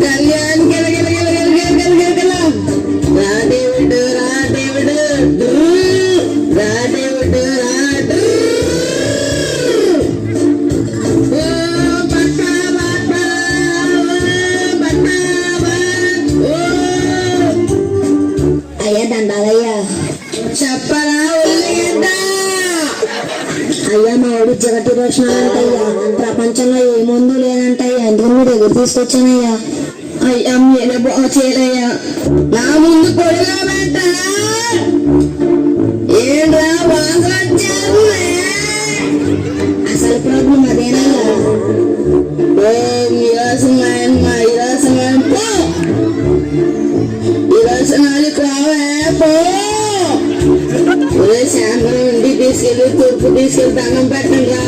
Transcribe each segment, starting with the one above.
కళ్యాణ్ రా దేవుడు రా దేవుడు రా దేవుడు రా అయ్యా దండాలయ్యా చెప్పరా అయ్యా మా వాడు జగటి రోషణ అంటయ్యా. ప్రపంచంలో ఏ ముందు లేదంటయ్యా. ఎందుకు మీ దగ్గర తీసుకొచ్చానయ్యా అయ్యా మీరే బాగు చేయలయ్యా నా ముందు పొడిగా పెట్ట ఏంట్రా వాసన వచ్చారు అసలు ప్రాబ్లం అదేనయ్యా ఈరోజుమాయన్ మా ఈరోజుమాయన్ పో ఈరోజు నాలుగు రావే పో ఒరే సాయంత్రం ఇంటికి తీసుకెళ్ళి తూర్పు తీసుకెళ్ళి దండం పెట్టండి రా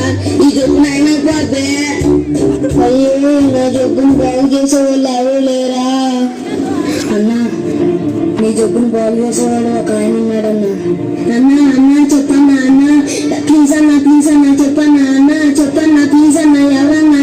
నా జబ్బును బాగు చేసేవాళ్ళు ఎవరు లేరా? అన్నా నీ జబ్బును బాగు చేసేవాడు ఒక ఆయన ఉన్నాడన్నా. అన్నా అన్నా చెప్పన్నా అన్నా. ప్లీజ్ అన్నా ప్లీజ్ అన్నా చెప్పన్నా అన్నా చెప్పన్నా ప్లీజ్ అన్నా ఎవరన్నా